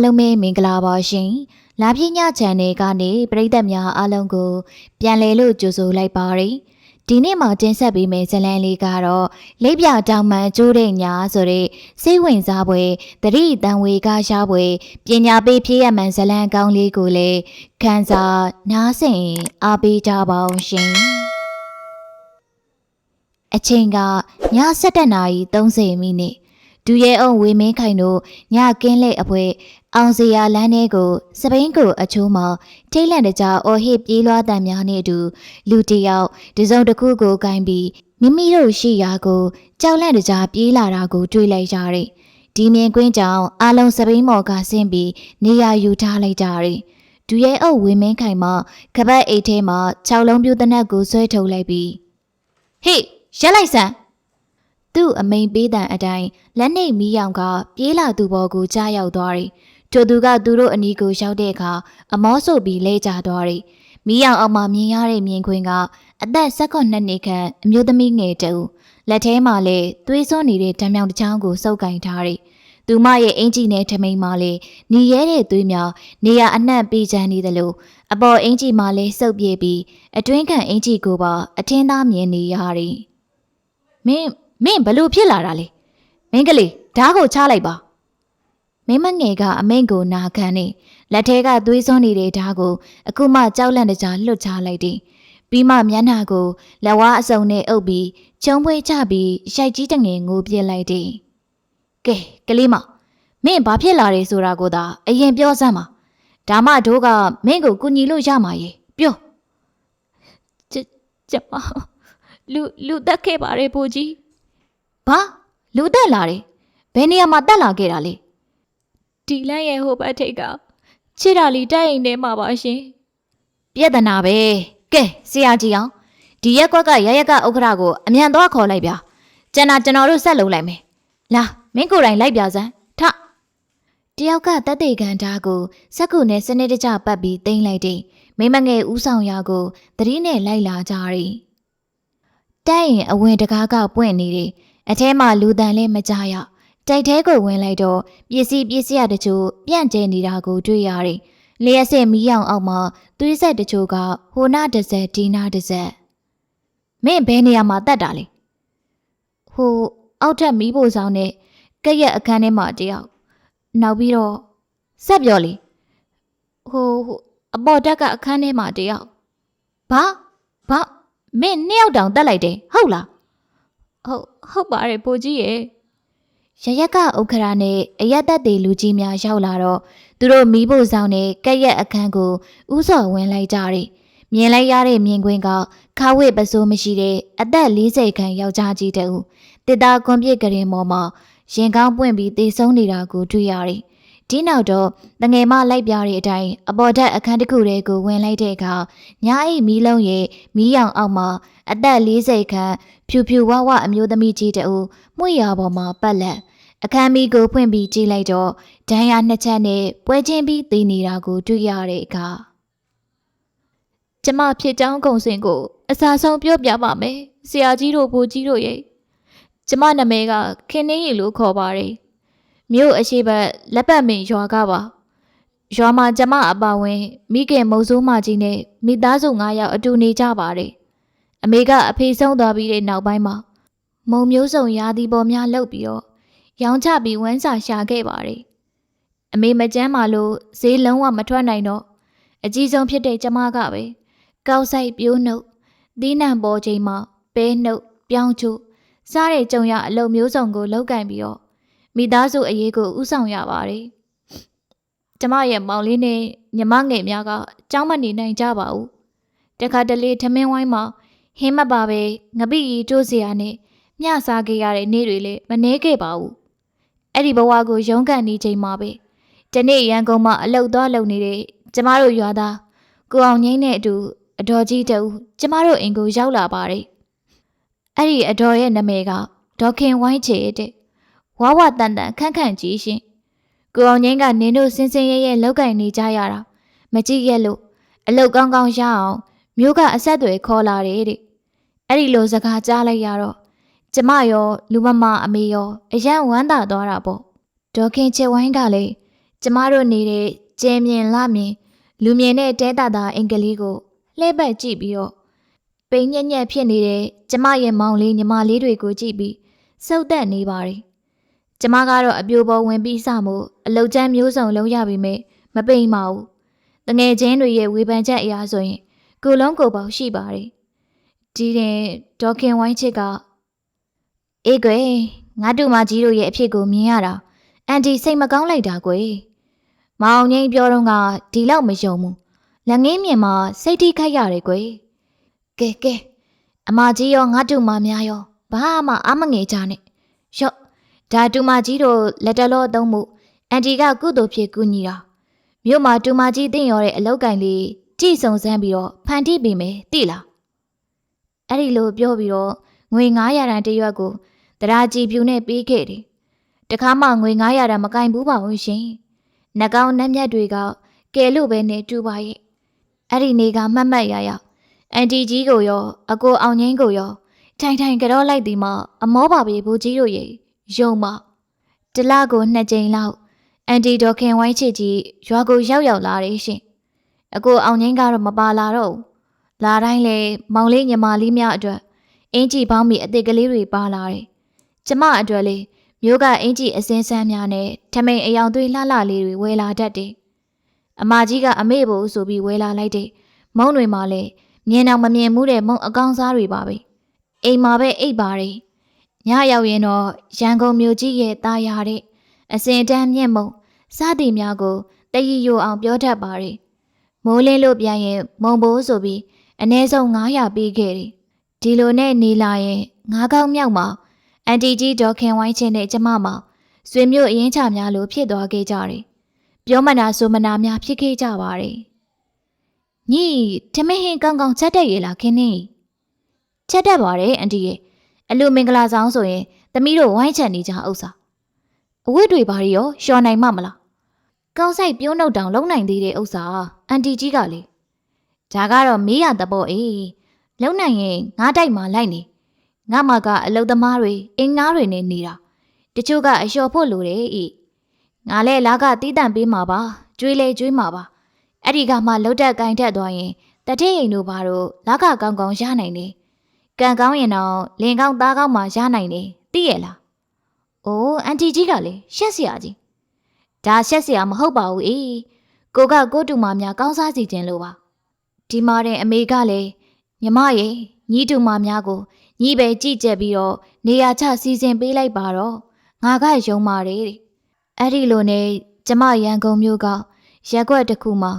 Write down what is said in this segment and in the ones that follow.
အားလုံးပဲမင်္ဂလာပါရှင်။လာပြညချန်နယ်ကနေပရိသတ်များအားလုံးကို ပြန်လည်လို့ကြိုဆိုလိုက်ပါရယ်။ဒီနေ့မှာတင်ဆက်ပေးမယ့်ဇာတ်လမ်းလေးကတော့လိပ်ပြတောင်မှန်ကျိုးတဲ့ညာဆိုတဲ့စိတ်ဝင်စားပွဲတတိတန်ဝေကရှားပွဲပညာပေးဖြစ်ရမှန်ဇာတ်လမ်းကောင်းလေးကိုလည်းခန်းစားနားဆင်အားပေးကြပါအောင်ရှင်။အချိန်ကည7:30နာရီ30မိနစ် ဒူရဲအောင်ဝေမင်းခိုင်တို့ညကင်းလက်အဖွဲအောင်စရာလမ်းထဲကိုစပိန်ကိုအချိုးမှာထိတ်လန့်တကြားအော်ဟစ်ပြေးလွှားတံများနဲ့အတူလူတစ်ယောက်ဒီစုံတစ်ခုကိုကင်ပြီးမိမိတို့ရှိရာကိုကြောက်လန့်တကြားပြေးလာတာကိုတွေ့လိုက်ကြတယ်။ဒီမြင်ကွင်းကြောင့်အာလုံးစပိန်မော်ကဆင်းပြီးနေရာယူထားလိုက်ကြတယ်။ဒူရဲအုပ်ဝေမင်းခိုင်မှကပတ်အိတ်ထဲမှာ၆လုံးပြူတနက်ကိုဆွဲထုတ်လိုက်ပြီးဟေ့ရက်လိုက်စမ်း သူ့အမိန်ပေးတံအတိုင်းလက်နှိပ်မီးရောင်ကပြေးလာသူပေါ်ကိုကြားရောက်သွားတယ်။ထိုသူကသူတို့အနီးကိုရောက်တဲ့အခါအမောဆိုပြီးလဲကျသွားတယ်။မီးရောင်အောက်မှာမြင်ရတဲ့မြင်ကွင်းကအသက်၁၉နှစ်ခန့်အမျိုးသမီးငယ်တူလက်ထဲမှာလည်းသွေးစွန်းနေတဲ့ဓာတ်မြောင်တစ်ချောင်းကိုစုပ်ကင်ထားတယ်။သူမရဲ့အင်ဂျီနဲ့ထမိန်မှာလည်းညီရဲတဲ့သွေးမြောင်နေရအနှံ့ပေးချမ်းနေသလိုအပေါ်အင်ဂျီမှာလည်းစုပ်ပြေးပြီးအတွင်းခံအင်ဂျီကိုပါအထင်းသားမြင်နေရတယ်။မင်း မင်းဘလို့ဖြစ်လာတာလဲမင်းကလေးဓားကိုချလိုက်ပါမင်းမငယ်ကအမိန့်ကိုနာခံနေလက်ထဲကသွေးစွန်းနေတဲ့ဓားကိုအခုမှကြောက်လန့်တကြားလွတ်ချလိုက်တယ်ပြီးမှမျက်နှာကိုလက်ဝါးအစုံနဲ့အုပ်ပြီးကျုံပွဲချပြီးရိုက်ကြီးတငယ်ငိုပြစ်လိုက်တယ်ကဲကလေးမမင်းဘာဖြစ်လာတယ်ဆိုတာကိုသာအရင်ပြောစမ်းပါဒါမှတို့ကမင်းကိုကူညီလို့ရမှာရေပြောကျကျမလူလူတက်ခဲ့ပါတယ်ဘိုးကြီး ဘာလူတက်လာတယ်ဘယ်နေရာမှာတက်လာခဲ့တာလဲဒီလန့်ရဲ့ဟိုဘက်ထိပ်ကခြေတော်လီတိုက်အိမ်ထဲမှာပါရှင်ပြဿနာပဲကဲဆရာကြီးအောင်ဒီရက်ကွက်ကရရက်ကဥက္ခရာကိုအမြန်သွားခေါ်လိုက်ဗျာကျန်တာကျွန်တော်တို့ဆက်လုပ်လိုက်မယ်လာမင်းကိုယ်တိုင်လိုက်ပြစမ်းထတယောက်ကတက်တေကန်ဓာတ်ကိုစက်ကူနဲ့စနစ်တကျပတ်ပြီးတင်လိုက်တယ်မိမငယ်ဦးဆောင်ရာကိုသတိနဲ့လိုက်လာကြတယ်တိုက်ရင်အဝင်တကားကပွင့်နေတယ် အထဲမှာလူတန်လည်းမကြရတိုက်ထဲကိုဝင်လိုက်တော့ပစ္စည်းပစ္စည်းရတချို့ပြန့်ကျဲနေတာကိုတွေ့ရတယ်လျှက်စစ်မီးရောင်အောက်မှာသွေးဆက်တချို့ကဟိုနာတစ်ဆက်ဒီနာတစ်ဆက်မင်းဘယ်နေရာမှာတက်တာလဲဟိုအောက်ထပ်မီးဖို့ဆောင်နဲ့ကက်ရက်အခန်းထဲမှာတယောက်နောက်ပြီးတော့ဆက်ပြောလေဟိုဟိုအပေါ်တက်ကအခန်းထဲမှာတယောက်ဘာဘာမင်းနှစ်ယောက်တောင်တက်လိုက်တယ်ဟုတ်လား ဟုတ်ဟုတ်ပါတယ်ဘိုးကြီးရဲ့ရရက်ကဥက္ခရာနဲ့အရက်သက်တွေလူကြီးများရောက်လာတော့သူတို့မီးဖို့ဆောင်နဲ့ကက်ရက်အခန်းကိုဥစော်ဝင်လိုက်ကြတယ်။မြင်လိုက်ရတဲ့မြင်ကွင်းကခါဝစ်ပစိုးမရှိတဲ့အသက်40ခန့်ယောက်ျားကြီးတူတစ်သားကွန်ပြစ်ကရင်ပေါ်မှာရင်ကောင်းပွင့်ပြီးသေဆုံးနေတာကိုတွေ့ရတယ်။ ဒီနောက်တော့တငယ်မလိုက်ပြတဲ့အတိုင်းအပေါ်ထက်အခန်းတစ်ခုတည်းကိုဝင်လိုက်တဲ့အခါညာအိမီးလုံးရဲ့မီးရောင်အောက်မှာအသက်40ခန့်ဖြူဖြူဝဝအမျိုးသမီးကြီးတူမှုရပေါ်မှာပတ်လက်အခန်းမီကိုဖွင့်ပြီးကြည့်လိုက်တော့ဒဏ်ရာနှစ်ချက်နဲ့ပွဲချင်းပြီးသေနေတာကိုတွေ့ရတဲ့အခါကျမဖြစ်ကြောင်းကုံစင်ကိုအစားဆုံးပြောပြပါမယ်ဆရာကြီးတို့ဘိုးကြီးတို့ရဲ့ကျမနာမည်ကခင်နှင်းရီလို့ခေါ်ပါတယ် မြို့အရှိဘက်လက်ပတ်မင်ရွာကပါရွာမှာကျမအပါဝင်မိခင်မုံစိုးမကြီးနဲ့မိသားစု9ယောက်အတူနေကြပါတယ်အမေကအဖေဆုံးသွားပြီးတဲ့နောက်ပိုင်းမှာမုံမျိုးစုံရာသီပေါ်များလှုပ်ပြီးတော့ရောင်းချပြီးဝမ်းစာရှာခဲ့ပါတယ်အမေမကြမ်းပါလို့ဈေးလုံးဝမထွက်နိုင်တော့အကြီးဆုံးဖြစ်တဲ့ကျမကပဲကောက်ဆိုင်ပြိုးနှုတ်သီးနှံပေါ်ချိန်မှာပဲနှုတ်ပြောင်းချို့စားတဲ့ကြုံရအလုပ်မျိုးစုံကိုလောက်ကင်ပြီးတော့ မိသားစုအရေးကိုဥဆောင်ရပါတယ်ကျမရဲ့မောင်လေးနဲ့ညီမငယ်များကကြောင်းမနေနိုင်ကြပါဘူးတခါတလေထမင်းဝိုင်းမှာဟင်းမပါပဲငပိရီတိုးစရာနဲ့မျှစားခဲ့ရတဲ့နေ့တွေလည်းမနှဲခဲ့ပါဘူးအဲ့ဒီဘဝကိုရုန်းကန်နေချိန်မှာပဲဒီနေ့ရန်ကုန်မှာအလုတ်သွားလုံနေတဲ့ကျမတို့ရွာသားကိုအောင်ငိမ့်နဲ့အတူအတော်ကြီးတူကျမတို့အိမ်ကိုရောက်လာပါတယ်အဲ့ဒီအတော်ရဲ့နာမည်ကဒေါခင်ဝိုင်းချေတဲ့ ဝါဝတန်တန်ခန့်ခန့်ကြီးရှင်ကိုအောင်ငိမ့်ကနင်းတို့စင်စင်ရဲရဲလောက်ကင်နေကြရတာမကြည့်ရက်လို့အလုတ်ကောင်းကောင်းရအောင်မျိုးကအဆက်တွေခေါ်လာတယ်တဲ့အဲ့ဒီလိုစကားကြားလိုက်ရတော့ကျမရောလူမမအမေရောအရန်ဝမ်းသာသွားတာပေါ့ဒေါခင်ချေဝိုင်းကလည်းကျမတို့နေတဲ့ကျဲမြင်လာမြင်လူမြင်တဲ့တဲတာတာအင်္ဂလိပ်ကိုလှည့်ပတ်ကြည့်ပြီးတော့ပိန်ညက်ညက်ဖြစ်နေတဲ့ကျမရဲ့မောင်လေးညီမလေးတွေကိုကြည့်ပြီးစုပ်သက်နေပါတယ်။ ကျမကတော့အပြိုပေါ်ဝင်ပြီးစမှုအလုတ်ကျန်းမျိုးစုံလုံးရပြီမဲ့မပိန်ပါဘူး။တငယ်ချင်းတွေရဲ့ဝေဖန်ချက်အရာဆိုရင်ကိုယ်လုံးကိုယ်ပေါက်ရှိပါတယ်။ဒီရင်ဒေါခင်ဝိုင်းချစ်ကအေးကွယ်ငါတို့မကြီးတို့ရဲ့အဖြစ်ကိုမြင်ရတာအန်တီစိတ်မကောင်းလိုက်တာကွယ်။မအောင်ငိမ့်ပြောတော့ကဒီလောက်မယုံဘူး။လက်ငင်းမြင်မှာစိတ်ထိခိုက်ရတယ်ကွယ်။ကဲကဲအမကြီးရောငါတို့မများရောဘာမှအမငယ်ကြနဲ့။ရော့ ဒါတူမကြီးတို့လက်တလောသုံးမှုအန်တီကကုသိုလ်ဖြစ်ကူညီတာ။မြို့မှာတူမကြီးတင့်ရောတဲ့အလောက်ကင်လေးကြည်စုံစမ်းပြီးတော့ဖန်တီးပေးမယ်တိလား။အဲ့ဒီလိုပြောပြီးတော့ငွေ900ရန်တရွက်ကိုတရာကြည်ပြူနဲ့ပေးခဲ့တယ်။တခါမှငွေ900ရန်မကင်ဘူးပါဘူးရှင်။နှကောင်းနှက်မြတ်တွေကကဲလို့ပဲနေတူပါရဲ့။အဲ့ဒီနေကမှတ်မှတ်ရရအန်တီကြီးကိုရောအကိုအောင်ငင်းကိုရောထိုင်ထိုင်ကြောလိုက်ဒီမှာအမောပါပြေဘူးကြီးတို့ရေ ယုံမတလကိုနှစ်ကြိမ်လောက်အန်တီဒေါခင်ဝိုင်းချစ်ကြီးရွာကိုရောက်ရောက်လာတယ်ရှင်။အကိုအောင်ငင်းကတော့မပါလာတော့ဘူး။လာတိုင်းလေမောင်လေးညီမလေးများအတွက်အင်ကြီးပေါင်းပြီးအစ်စ်ကလေးတွေပါလာတယ်။ကျမအတွက်လေမျိုးကအင်ကြီးအစင်းဆန်းများနဲ့ထမိန်အယောင်သွေးလှလှလေးတွေဝယ်လာတတ်တယ်။အမကြီးကအမေဖို့ဆိုပြီးဝယ်လာလိုက်တယ်။မုံတွေမှာလည်းမြင်တော့မမြင်မှုတဲ့မုံအကောင်စားတွေပါပဲ။အိမ်မှာပဲအိပ်ပါတယ်။ ညရောက်ရင်တော့ရန်ကုန်မြို့ကြီးရဲ့တာယာတဲ့အစင်တန်းမြင့်မုံစသည်များကိုတရီယိုအောင်ပြောတတ်ပါတယ်။မိုးလင်းလို့ပြန်ရင်မုံဘိုးဆိုပြီးအနည်းဆုံး900ပေးခဲ့တယ်။ဒီလိုနဲ့နေလာရင်ငါးကောင်းမြောက်မှာအန်တီကြီးဒေါ်ခင်ဝိုင်းချင်းနဲ့ကျမမှာဆွေမျိုးအရင်ချများလို့ဖြစ်သွားခဲ့ကြတယ်။ပြောမနာဆိုမနာများဖြစ်ခဲ့ကြပါတယ်။ညီထမင်းဟင်းကောင်းကောင်းချက်တက်ရလားခင်းနေ။ချက်တက်ပါတယ်အန်တီရဲ့ အလူမင်္ဂလာဆောင်ဆိုရင်သမီးတို့ဝိုင်းချက်နေကြဥစ္စာ။အဝတ်တွေဘာတွေရောလျှော်နိုင်မှမလား။ကောင်းဆိုင်ပြုံးနှုတ်တောင်လုံးနိုင်သေးတဲ့ဥစ္စာအန်တီကြီးကလေဒါကတော့မေးရတပေါ့အေးလုံနိုင်ရင်ငါးတိုက်မှလိုက်နေငါမကအလုသမားတွေအင်းငါးတွေနဲ့နေတာတချို့ကအလျှော်ဖို့လိုတယ်ဤငါလဲလာကတီးတန့်ပေးမှာပါကျွေးလဲကျွေးမှာပါအဲ့ဒီကမှလှုပ်တက်ကင်တက်သွားရင်တတိယိန်တို့ဘာတို့လာကကောင်းကောင်းရနိုင်တယ် ကံကောင်းရင်တော့လင်ကောင်းသားကောင်းမှရနိုင်တယ်သိရလားအိုးအန်တီကြီးကလေရှက်စရာကြီးဒါရှက်စရာမဟုတ်ပါဘူးအေးကိုကကိုတူမများကောင်းစားစီခြင်းလို့ပါဒီမာတဲ့အမေကလည်းမြမရဲ့ညီတူမများကိုညီပဲကြည့်ကြက်ပြီးတော့နေရာချစီစဉ်ပေးလိုက်ပါတော့ငါကယုံပါတယ်တဲ့အဲ့ဒီလိုနဲ့ကျမရန်ကုန်မြို့ကရက်ွက်တစ်ခုမှာ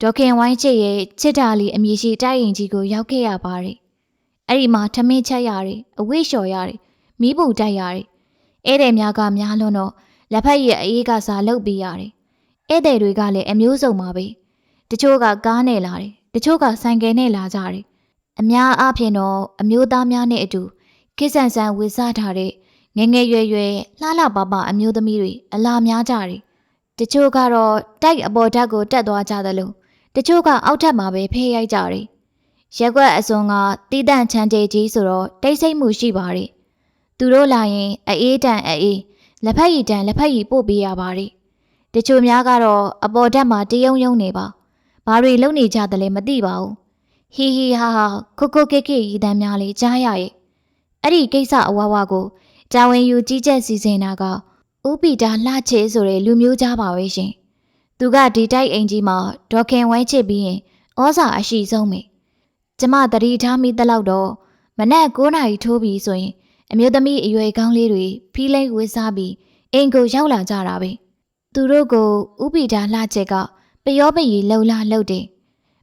ဒေါက်ခင်ဝိုင်းချစ်ရဲ့ချစ်တာလီအမည်ရှိတိုက်ရင်ကြီးကိုရောက်ခဲ့ရပါတယ် အဲ့ဒီမှာထမင်းချက်ရတယ်အဝိလျှော်ရတယ်မီးပူတိုက်ရတယ်ဧည့်သည်များကများလွန်းတော့လက်ဖက်ရည်အေးကစားလုပ်ပေးရတယ်ဧည့်သည်တွေကလည်းအမျိုးစုံပါပဲတချို့ကကားနဲ့လာတယ်တချို့ကဆိုင်ကယ်နဲ့လာကြတယ်အများအားဖြင့်တော့အမျိုးသားများနဲ့အတူကိဆန်ဆန်ဝေစားထားတဲ့ငယ်ငယ်ရွယ်ရွယ်လှလှပပအမျိုးသမီးတွေအလားများကြတယ်။တချို့ကတော့တိုက်အပေါ်ဓာတ်ကိုတက်သွားကြသလိုတချို့ကအောက်ထပ်မှာပဲဖေးရိုက်ကြတယ်။ ရက်ွက်အစွန်ကတီးတန့်ချမ်းတေကြီးဆိုတော့တိတ်ဆိတ်မှုရှိပါတယ်။သူတို့လာရင်အေးတန်အေးလက်ဖက်ရည်တန်လက်ဖက်ရည်ပို့ပေးရပါတယ်။တချို့များကတော့အပေါ်ဓာတ်မှာတယုံယုံနေပါ။ဘာတွေလုပ်နေကြတယ်လဲမသိပါဘူး။ဟီဟီဟာဟာခိုခိုကေကေရီတန်းများလေးကြားရရဲ့အဲ့ဒီကိစ္စအဝါဝါကိုတာဝန်ယူကြီးကြပ်စီစဉ်တာကဥပီတာလှချေဆိုတဲ့လူမျိုးကြားပါပဲရှင်သူကဒီတိုက်အိမ်ကြီးမှာဒေါခင်ဝိုင်းချစ်ပြီးရင်ဩဇာအရှိဆုံးပဲ ကျမတတိထားမိသလောက်တော့မနက်9နာရီထိုးပြီးဆိုရင် အမျိုးသမီးအရွယ်ကောင်းလေးတွေဖီးလိမ့်ဝစ်စားပြီးအိမ်ကိုရောက်လာကြတာပဲသူတို့ကိုဥပီတာလှချက်ကပျောပရီလှုပ်လာလှုပ်တယ်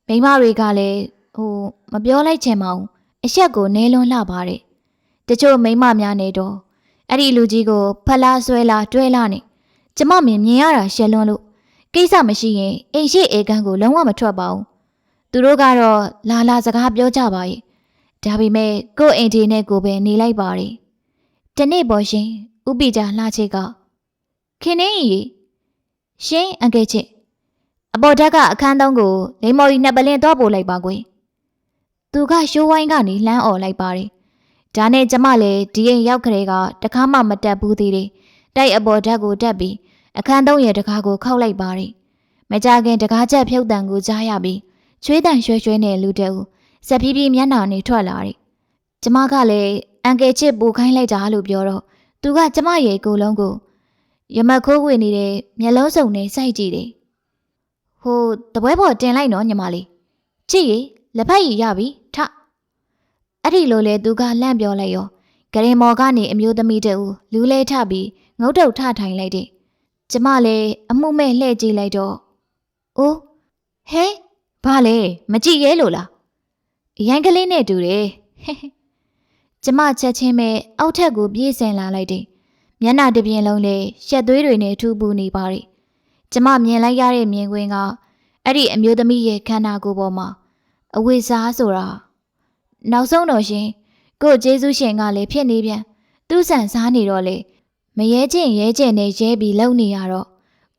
မိမတွေကလည်းဟိုမပြောလိုက်ချင်ပါဘူးအဆက်ကိုနဲလွန်းလှပါတယ်တချို့မိန်းမများနေတော့အဲ့ဒီလူကြီးကိုဖလားဆွဲလာတွဲလာနေကျမမြင်မြင်ရတာရှက်လွန်းလို့ကိစ္စမရှိရင်အိမ်ရှိဧကန်ကိုလုံးဝမထွက်ပါဘူး သူတို့ကတော့လာလာစကားပြောကြပါရဲ့ဒါပေမဲ့ကို့အိမ်ဒီနဲ့ကိုပဲနေလိုက်ပါတယ်တနေ့ပေါ်ရှင်ဥပိတာလှချေကခင်နေကြီးရှင်အငယ်ချစ်အပေါ်ဓာတ်ကအခန်းသုံးကိုလိမ္မော်ကြီးနှစ်ပလင်းတော့ပို့လိုက်ပါကွယ်သူကရှိုးဝိုင်းကနေလှမ်းអော်လိုက်ပါတယ်ဒါနဲ့ကျမလည်းဒီအိမ်ရောက်ခရဲကတခါမှမတက်ဘူးသေးတယ်။တိုက်အပေါ်ဓာတ်ကိုတက်ပြီးအခန်းသုံးရဲ့တကားကိုခောက်လိုက်ပါတယ်မကြခင်တကားချက်ဖြုတ်တံကိုကြားရပြီး ချွေးတန်ရွှဲရွှဲနဲ့လူတအူစက်ပြေးပြေးမျက်နှာနဲ့ထွက်လာတယ်ကျမကလည်းအန်ကယ်ချစ်ပူခိုင်းလိုက်တာလို့ပြောတော့သူကကျမရဲ့ကိုယ်လုံးကိုရမတ်ခိုးဝင်နေတဲ့မျက်လုံးစုံနဲ့စိုက်ကြည့်တယ်ဟိုတပွဲပေါ်တင်လိုက်နော်ညီမလေးကြည့်ရေလက်ဖက်ရည်ရပြီထအဲ့ဒီလိုလေသူကလန့်ပြောလိုက်ရောဂရင်မော်ကနေအမျိုးသမီးတူလူလဲထပြီးငုတ်တုတ်ထထိုင်လိုက်တယ်ကျမလည်းအမှုမဲ့လှည့်ကြည့်လိုက်တော့အိုးဟဲ ဘာလဲမကြည့်ရဲလို့လားအရန်ကလေးနဲ့တူတယ်ဟဲဟဲကျမချက်ချင်းပဲအောက်ထက်ကိုပြေးဆင်လာလိုက်တယ်မျက်နှာတစ်ပြင်လုံးလေးရှက်သွေးတွေနဲ့ထူပူနေပါရီကျမမြင်လိုက်ရတဲ့မြင်ကွင်းကအဲ့ဒီအမျိုးသမီးရဲ့ခန္ဓာကိုယ်ပေါ်မှာအဝိစားဆိုတာနောက်ဆုံးတော့ရှင်ကို့ကျေးဇူးရှင်ကလည်းဖြစ်နေပြန်သူ့ဆန်စားနေတော့လေမရဲကျင်ရဲကျင်နဲ့ရဲပြီးလုံနေရတော့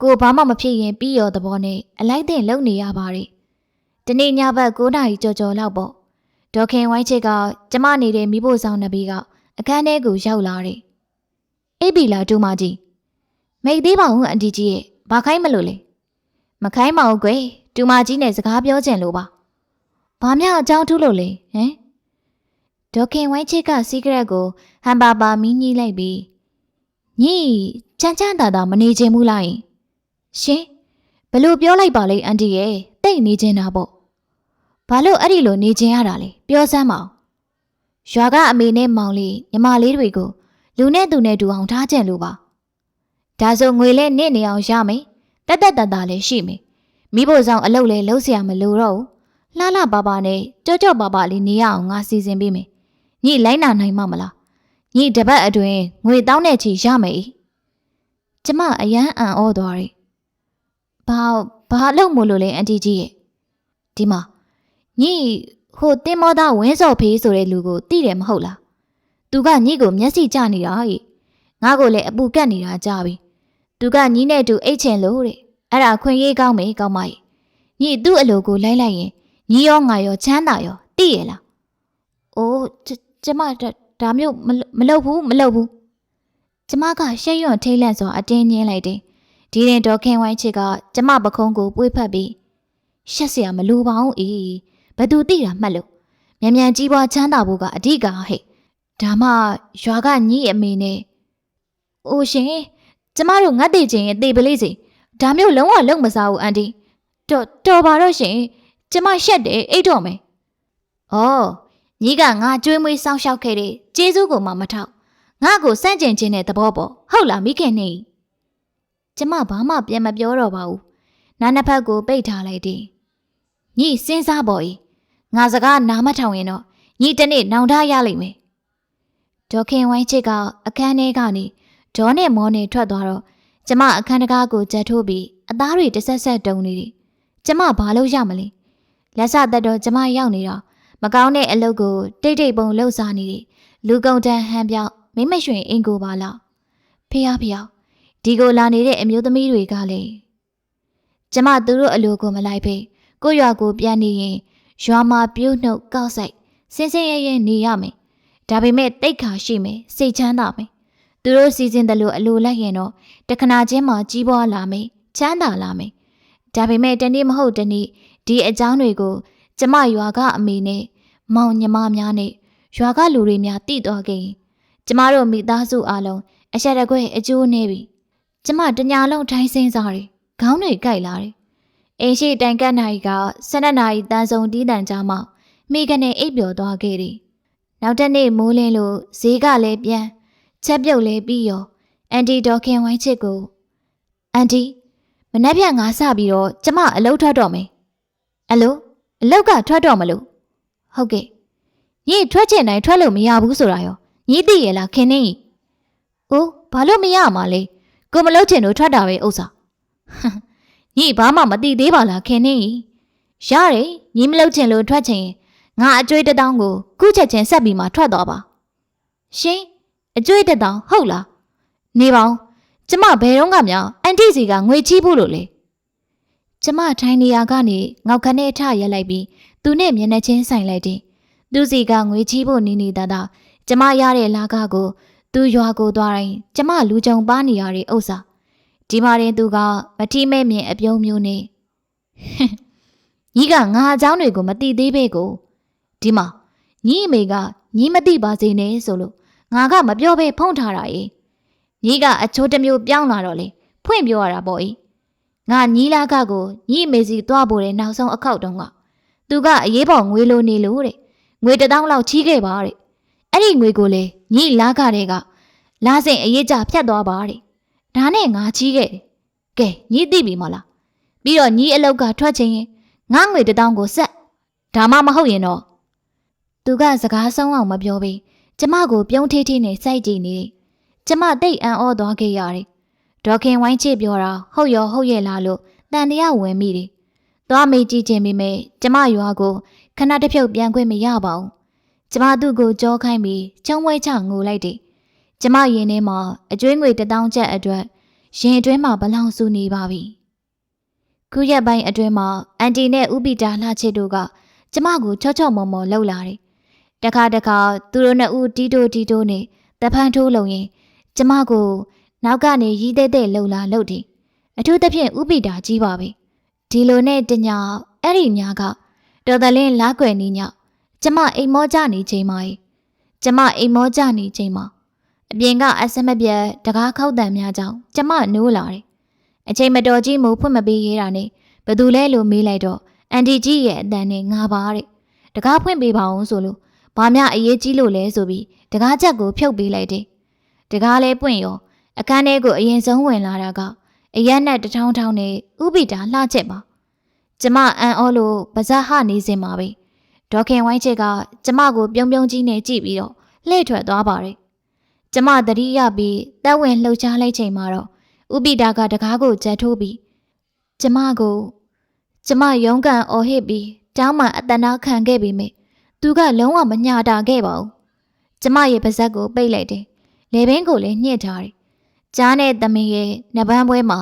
ကိုဘာမှမဖြစ်ရင်ပြီးရောသဘောနဲ့အလိုက်တင်လုံနေရပါတယ် ဒီနေ့ညဘက်9နာရီကြော်ကြော်လောက်ပေါ့ဒေါခင်ဝိုင်းချစ်ကကျမနေတဲ့မိဖို့ဆောင်နဘီကအခန်းထဲကိုရောက်လာတယ်အိပ်ပြီလားတူမကြီးမိတ်သေးပါဦးအန်တီကြီးရဲ့ဘာခိုင်းမလို့လဲမခိုင်းပါဘူးကွယ်တူမကြီးနဲ့စကားပြောချင်လို့ပါဘာများအကြောင်းထူးလို့လဲဟမ်ဒေါခင်ဝိုင်းချစ်ကစီးကရက်ကိုဟမ်ပါပါမီးကြီးလိုက်ပြီးညီချမ်းချမ်းသာသာမနေချင်ဘူးလားယင်ရှင်ဘလို့ပြောလိုက်ပါလိမ့်အန်တီရဲ့ တိတ်နေချင်တာပေါ့ဘာလို့အဲ့ဒီလိုနေချင်ရတာလဲပြောစမ်းပါဦးရွာကအမေနဲ့မောင်လေးညီမလေးတွေကိုလူနဲ့သူနဲ့တူအောင်ထားကြလို့ပါဒါဆိုငွေလဲနင့်နေအောင်ရမယ်တက်တက်တတာလည်းရှိမယ်မိဖို့ဆောင်အလုပ်လဲလုံးเสียမလို့တော့ဘူးလှလှပါပါနဲ့ကြော့ကြော့ပါပါလေးနေရအောင်ငါစီစဉ်ပေးမယ်ညီလိုက်နာနိုင်မမလားညီတပတ်အတွင်းငွေတောင်းတဲ့ချီရမယ်ဤကျမအယမ်းအံ့ဩသွားတယ် ဘာဘာလို့မို့လို့လဲအန်တီကြီးရဲ့ဒီမှာညီဟိုတင်မောသားဝင်းစော်ဖေးဆိုတဲ့လူကိုသိတယ်မဟုတ်လားသူကညီကိုမျက်စိကျနေတာဟိငါကိုလည်းအပူကတ်နေတာကြားပြီသူကညီနဲ့တူအိတ်ချင်လို့တဲ့အဲ့ဒါခွင့်ရေးကောင်းမေကောင်းမကြီးညီသူ့အလိုကိုလိုက်လိုက်ရင်ညီရောငါရောချမ်းသာရောသိရလားအိုးကျကျမဒါဒါမျိုးမလုပ်မလုပ်ဘူးမလုပ်ဘူးကျမကရှက်ရွံ့ထိတ်လန့်စွာအတင်းညင်းလိုက်တယ် ဒီရင်ဒေါ်ခင်ဝိုင်းချစ်ကကျမပခုံးကိုပွေးဖက်ပြီးရှက်เสียမလိုပါဘူးအေးဘသူသိတာမှတ်လို့မြန်မြန်ကြီးပွားချမ်းသာဖို့ကအဓိကဟဲ့ဒါမှရွာကညီအမေနဲ့အိုရှင်ကျမတို့ငတ်တေချင်းရဲ့တေပလေးစီဒါမျိုးလုံးဝလုံးမစားဘူးအန်တီတော်တော်ပါတော့ရှင်ကျမရှက်တယ်အိတ်တော့မယ်ဩညီကငါကြွေးမွေးစောင်းရှောက်ခဲ့တဲ့ကျေးဇူးကိုမှမထောက်ငါ့ကိုစန့်ကျင်ခြင်းတဲ့သဘောပေါ့ဟုတ်လားမိခင်နေ ကျမဘာမှပြန်မပြောတော့ပါဘူးနားနှစ်ဖက်ကိုပိတ်ထားလိုက်တယ်ညီစဉ်းစားပေါ်ဤငါစကားနားမထောင်ရင်တော့ညီတနေ့နောင်တရလိမ့်မယ်ဒေါခင်ဝိုင်းချစ်ကအခန်းထဲကနေဒေါနဲ့မောနဲ့ထွက်သွားတော့ကျမအခန်းတကားကိုကြက်ထိုးပြီးအသားတွေတစ်ဆက်ဆက်တုံနေတယ်ကျမဘာလို့ရမလဲလက်စသက်တော့ကျမရောက်နေတော့မကောင်းတဲ့အလုပ်ကိုတိတ်တိတ်ပုံလှုပ်စားနေတယ်လူကုန်တန်းဟန်ပြောက်မိမရွှင်အင်ကိုပါလားဖေးဖေး ဒီကိုလာနေတဲ့အမျိုးသမီးတွေကလေကျမသူတို့အလိုကိုမလိုက်ဖေးကိုရွာကိုပြန်နေရင်ရွာမှာပြုတ်နှုတ်ကောက်ဆိုင်စင်စင်ရဲရဲနေရမယ်ဒါပေမဲ့တိတ်ခါရှိမယ်စိတ်ချမ်းသာမယ်သူတို့စီစဉ်တယ်လို့အလိုလိုက်ရင်တော့တခဏချင်းမှကြီးပွားလာမယ်ချမ်းသာလာမယ်ဒါပေမဲ့တနေ့မဟုတ်တနေ့ဒီအကြောင်းတွေကိုကျမရွာကအမေနဲ့မောင်ညီမများနဲ့ရွာကလူတွေများတိသွားခဲ့ရင်ကျမတို့မိသားစုအားလုံးအဆက်တကွဲအကျိုးနေပြီ ကျမတညာလုံးထိုင်းစင်းစားတယ်ခေါင်းတွေကြိုက်လာတယ်အိမ်ရှိတိုင်ကတ်နိုင်က12နာရီတန်းစုံတီးတန်ကြားမှမိကနေအိပ်ပျော်သွားခဲ့တယ်နောက်တစ်နေ့မိုးလင်းလို့ဈေးကလည်းပြန်ချက်ပြုတ်လဲပြီးရောအန်တီဒေါခင်ဝိုင်းချစ်ကိုအန်တီမနှက်ပြငါစပြီးတော့ကျမအလုပ်ထွက်တော့မယ်အလိုအလောက်ကထွက်တော့မလို့ဟုတ်ကဲ့ညီထွက်ချင်တိုင်းထွက်လို့မရဘူးဆိုတာရောညီသိရလားခင်နေအိုးဘာလို့မရမှာလဲ ကိုမလုပ်ချင်လို့ထွက်တာပဲဥစ္စာညီဘာမှမသိသေးပါလားခင်နေရတယ်ညီမလုပ်ချင်လို့ထွက်ချင်ရင်ငါအကျွေးတစ်တောင်းကိုခုချက်ချင်းဆက်ပြီးမှထွက်သွားပါရှင်အကျွေးတစ်တောင်းဟုတ်လားနေပါဦးကျမဘယ်တော့မှမအန်တီစီကငွေချီးဖို့လို့လေကျမထိုင်နေရာကနေငေါက်ခနဲ့ထရက်လိုက်ပြီးသူနဲ့မျက်နှာချင်းဆိုင်လိုက်တယ်သူစီကငွေချီးဖို့နေနေတာတာကျမရတဲ့လာကကို သူရွာကိုသွားတိုင်းကျမလူကြုံပါနေရတဲ့ဥစ္စာ ဒီမှာရင်သူကမထီမဲ့မြင်အပြုံးမျိုးနဲ့ညီကငါအเจ้าတွေကိုမတိသေးပေကိုဒီမှာညီအမေကညီမသိပါစေနဲ့ဆိုလို့ငါကမပြောဘဲဖုံးထားတာအေးညီကအချိုးတစ်မျိုးပြောင်းလာတော့လေဖွင့်ပြောရတာပေါ့အေးငါညီလာကကိုညီအမေစီသွားဖို့တဲ့နောက်ဆုံးအခောက်တုန်းကသူကအရေးပေါ်ငွေလိုနေလို့တဲ့ငွေတစ်တောင်းလောက်ချီးခဲ့ပါတဲ့ အဲ့ဒီငွေကိုလေညီလာကတဲ့ကလာစဉ်အရေးကြဖြတ်သွားပါတဲ့ဒါနဲ့ငါချီးခဲ့တယ်ကဲညီသိပြီမလားပြီးတော့ညီအလောက်ကထွက်ချင်းရင်ငါငွေတစ်တောင်းကိုဆက်ဒါမှမဟုတ်ရင်တော့သူကစကားဆုံးအောင်မပြောဘဲကျမကိုပြုံးထေးထေးနဲ့စိုက်ကြည့်နေတယ်ကျမတိတ်အံ့ဩသွားခဲ့ရတယ်ဒေါခင်ဝိုင်းချစ်ပြောတာဟုတ်ရောဟုတ်ရဲ့လားလို့တန်တရားဝင်မိတယ်သွားမေးကြည့်ခြင်းမိမယ်ကျမရွာကိုခဏတစ်ဖြုတ်ပြန်ခွင့်မရပါဘူး ကျမသူ့ကိုကြောခိုင်းပြီးချုံဝဲချငိုလိုက်တယ်ကျမရင်ထဲမှာအကျွေးငွေတစ်တောင်းချက်အတွက်ရင်အတွင်းမှာဘလောင်ဆူနေပါပြီခုရက်ပိုင်းအတွင်းမှာအန်တီနဲ့ဥပိတာလှချစ်တို့ကကျမကိုချော့ချော့မော်မော်လှုပ်လာတယ်တခါတခါသူတို့နှစ်ဦးတီတိုတီတိုနဲ့တဖန်ထိုးလုံရင်ကျမကိုနောက်ကနေရီးတဲ့တဲ့လှုပ်လာလှုပ်တယ်အထူးသဖြင့်ဥပိတာကြီးပါပဲဒီလိုနဲ့တညာအဲ့ဒီညာကတော်တလင်းလားကွယ်နေည ကျမအိမ်မောကြနေချိန်မှာကျမအိမ်မောကြနေချိန်မှာအပြင်ကအဆက်မပြတ်တကားခောက်တံများကြောင့်ကျမနိုးလာတယ်အချိန်မတော်ကြီးမို့ဖွင့်မပေးရတာနဲ့ဘသူလဲလို့မေးလိုက်တော့အန်တီကြီးရဲ့အတန်နဲ့ငါပါတဲ့တကားဖွင့်ပေးပါအောင်ဆိုလို့ဘာမှအရေးကြီးလို့လဲဆိုပြီးတကားချက်ကိုဖြုတ်ပေးလိုက်တယ်တကားလဲပွင့်ရောအခန်းထဲကိုအရင်ဆုံးဝင်လာတာကအရက်နဲ့တထောင်းထောင်းနဲ့ဥပိတာလှချက်ပါကျမအန်အောလို့ပါဇက်ဟနေစင်ပါပဲ ဒေါခင်ဝိုင်းချက်ကကျမကိုပြုံးပြုံးကြီးနဲ့ကြည့်ပြီးတော့လှည့်ထွက်သွားပါတယ်ကျမသတိရပြီးတက်ဝင်လှုပ်ရှားလိုက်ချိန်မှာတော့ဥပိတာကတကားကိုကြက်ထိုးပြီးကျမကိုကျမရုံးကန်အော်ဟစ်ပြီးတောင်းမှအတနာခံခဲ့ပြီးမြသူကလုံးဝမညာတာခဲ့ပါဘူးကျမရဲ့ပါဇက်ကိုပိတ်လိုက်တယ်လေဘင်းကိုလည်းညှစ်ထားတယ်ကြားနဲ့တမင်ရဲ့နှပန်းပွဲမှာ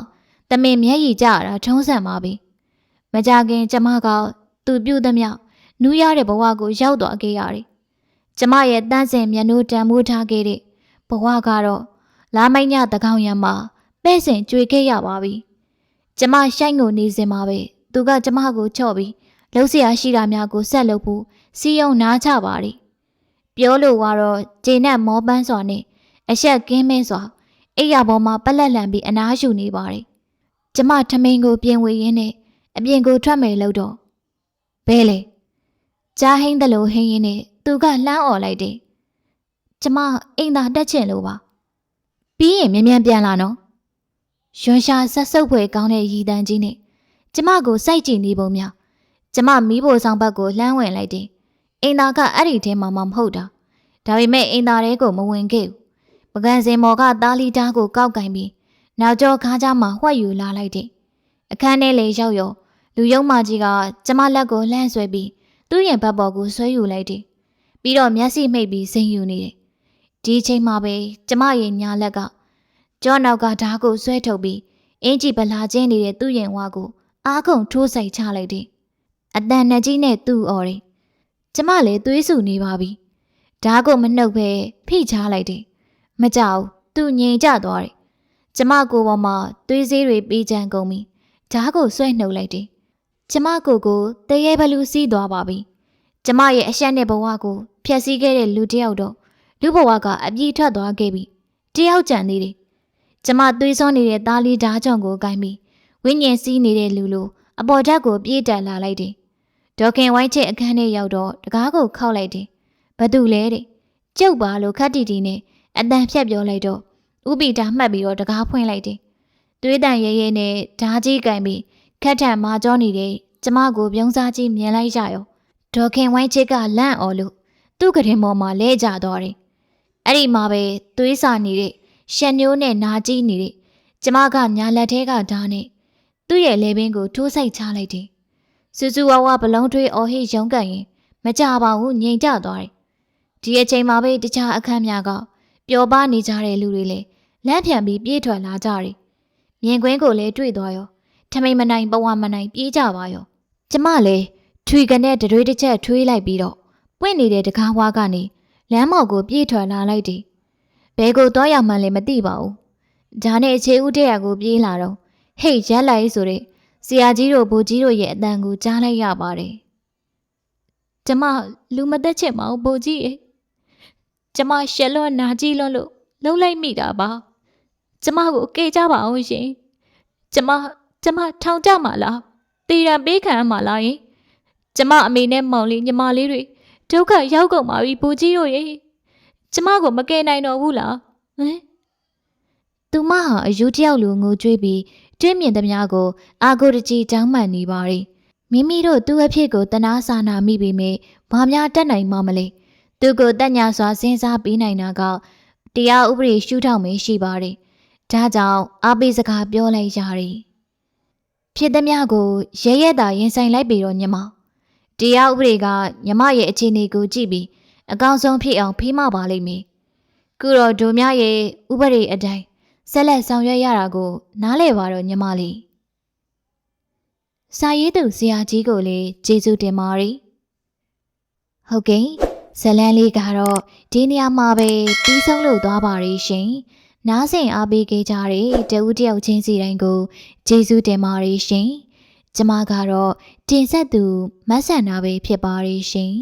တမင်မျက်ရည်ကျတာထုံးစံပါပြီမကြခင်ကျမကသူပြုတ်သမျှ နူးရတဲ့ဘဝကိုရောက်သွားခဲ့ရတယ်။ကျမရဲ့တန်းစင်မျက်နှာတန်မိုးထားခဲ့တဲ့ဘဝကတော့လာမိုက်ညတကောင်ရံမှာပဲ့စင်ကြွေခဲ့ရပါပြီ။ကျမရှိုက်ငိုနေစင်မှာပဲသူကကျမကိုချော့ပြီးလှုပ်ရှားရှိတာများကိုဆက်လုပ်ဖို့စီယုံနားချပါလိပြောလို့ကတော့ဂျေနက်မောပန်းစွာနဲ့အဆက်ကင်းမင်းစွာအိယာပေါ်မှာပလက်လန်ပြီးအနားယူနေပါတယ်။ကျမထမင်းကိုပြင်ဝေရင်းနဲ့အပြင်ကိုထွက်မယ်လို့တော့ဘဲလေ ကြားဟင်းတယ်လို့ဟင်းရင်းနဲ့သူကလှမ်းអော်လိုက်တယ်ကျမအိမ်သာတက်ချင်လို့ပါပြီးရင်မြန်မြန်ပြန်လာနော်ရွှန်ရှာဆက်ဆုပ်ဖွယ်ကောင်းတဲ့ရည်တန်းကြီးနဲ့ကျမကိုစိုက်ကြည့်နေပုံများကျမမီးဖိုဆောင်ဘက်ကိုလှမ်းဝင်လိုက်တယ်အိမ်သာကအဲ့ဒီထဲမှာမဟုတ်တာဒါပေမဲ့အိမ်သာထဲကိုမဝင်ခဲ့ဘူးပကံစင်မော်ကတာလီတားကိုကောက်ကင်ပြီးနောက်ကျောခါးကြားမှာဝှက်ယူလာလိုက်တယ်အခန်းထဲလေရောက်ရောလူယုံမကြီးကကျမလက်ကိုလှမ်းဆွဲပြီး သူ့ရင်ဘက်ပေါ်ကိုဆွဲယူလိုက်တယ်ပြီးတော့မျက်စိမှိတ်ပြီးစိန်ယူနေတယ်ဒီအချိန်မှာပဲကျမရဲ့ညာလက်ကကြောနောက်ကဓာတ်ကိုဆွဲထုတ်ပြီးအင်ကြီးဗလာချင်းနေတဲ့သူ့ရင်ဝါကိုအားကုန်ထိုးဆိုင်ချလိုက်တယ်အတန်နဲ့ကြီးနဲ့သူ့အော်တယ်ကျမလည်းသွေးဆူနေပါပြီဓာတ်ကိုမနှုတ်ပဲဖိချလိုက်တယ်မကြောက်သူငြိမ်ကျသွားတယ်ကျမကိုယ်ပေါ်မှာသွေးစေးတွေပေးချမ်းကုန်ပြီဓာတ်ကိုဆွဲနှုတ်လိုက်တယ် ကျမကိုယ်ကိုတရေဘလူစီးသွားပါပြီကျမရဲ့အရှက်နဲ့ဘဝကိုဖျက်ဆီးခဲ့တဲ့လူတစ်ယောက်တော့လူဘဝကအပြေးထွက်သွားခဲ့ပြီတယောက်ကြံသေးတယ်ကျမသွေးစွန်းနေတဲ့သားလေးဓာတ်ကြောင့်ကိုကိုင်းပြီးဝိညာဉ်စီးနေတဲ့လူလိုအပေါ်ဓာတ်ကိုပြေးတက်လာလိုက်တယ်ဒေါခင်ဝိုင်းချစ်အခန်းထဲရောက်တော့တကားကိုခောက်လိုက်တယ်ဘသူလဲတဲ့ကျုပ်ပါလို့ခတ်တီတီနဲ့အတန်ဖြတ်ပြောလိုက်တော့ဥပိတာမှတ်ပြီးတော့တကားဖွင့်လိုက်တယ်သွေးတန်ရဲရဲနဲ့ဓာကြီးကင်ပြီး ခက်ထန်မာကြောနေတဲ့ကျမကိုပြုံးစားကြီးမြင်လိုက်ကြရောဒေါခင်ဝိုင်းချစ်ကလန့်အော်လို့သူ့ကရင်ပေါ်မှာလဲကျသွားတယ်အဲ့ဒီမှာပဲသွေးစာနေတဲ့ရှက်ညိုးနဲ့နာကြီးနေတဲ့ကျမကညာလက်ထဲကဓာတ်နဲ့သူ့ရဲ့လေပင်ကိုထိုးဆိုင်ချလိုက်တယ်စူစူဝါဝါဘလုံးထွေးအော်ဟစ်ရုံးကန်ရင်မကြပါဘူးငြိမ်ကျသွားတယ်ဒီအချိန်မှာပဲတခြားအခန်းများကပျော်ပါနေကြတဲ့လူတွေလည်းလမ်းဖြန်ပြီးပြေးထွက်လာကြတယ်မြင်ကွင်းကိုလည်းတွေ့သွားရော ထမိန်မနိုင်ပဝမနိုင်ပြေးကြပါရောကျမလည်းထွေကနေတတွေးတစ်ချက်ထွေးလိုက်ပြီးတော့ပွင့်နေတဲ့တကားဝါကနေလမ်းမော်ကိုပြေးထွက်လာလိုက်တယ်ဘဲကိုတော့ရမှန်းလည်းမသိပါဘူးဒါနဲ့အခြေဦးတဲ့ရကိုပြေးလာတော့ဟေ့ရက်လိုက်ဆိုတဲ့ဆရာကြီးတို့ဘိုးကြီးတို့ရဲ့အတန်ကိုကြားလိုက်ရပါတယ်ကျမလူမသက်ချင်ပါဘူးဘိုးကြီးရေကျမရှက်လွန်းနာကြီးလွန်းလို့လှုပ်လိုက်မိတာပါကျမကိုကေကြပါအောင်ရှင်ကျမ ကျမထောင်ကြမှာလားတည်ရန်ပေးခံရမှာလားယင်ကျမအမေနဲ့မောင်လေးညီမလေးတွေဒုက္ခရောက်ကုန်ပါပြီဘိုးကြီးတို့ရေကျမကိုမကယ်နိုင်တော့ဘူးလားဟမ်သူမဟာအယူတယောက်လိုငိုကြွေးပြီးတွင်းမြင်သမျှကို အာကိုတကြီးတောင်းမှန်နေပါရီမိမိတို့သူ့အဖြစ်ကိုတနာစာနာမိပေမဲ့ဘာများတတ်နိုင်မှမလဲသူကိုတက်ညာစွာစဉ်းစားပြီးနိုင်တာကတရားဥပဒေရှုထောင့်ပဲရှိပါရီဒါကြောင့်အပိစကားပြောလိုက်ကြရီ ဖြစ်သမျှကိုရဲရဲတာရင်ဆိုင်လိုက်ပြီးတော့ညီမတရားဥပဒေကညီမရဲ့အခြေအနေကိုကြည့်ပြီးအကောင်းဆုံးဖြစ်အောင်ဖေးမပါလိမ့်မယ်ကုတော်တို့များရဲ့ဥပဒေအတိုင်းဆက်လက်ဆောင်ရွက်ရတာကိုနားလည်ပါတော့ညီမလေးစာရေးသူဆရာကြီးကိုလည်းကျေးဇူးတင်ပါရီဟုတ်ကဲ့ဇလန်းလေးကတော့ဒီနေရာမှာပဲပြီးဆုံးလို့သွားပါရီရှင် နားဆင်အားပေးခဲ့ကြတဲ့တဦးတယောက်ချင်းစီတိုင်းကိုကျေးဇူးတင်ပါရီရှင်ကျမကတော့တင်ဆက်သူမတ်ဆန်နာပဲဖြစ်ပါရီရှင်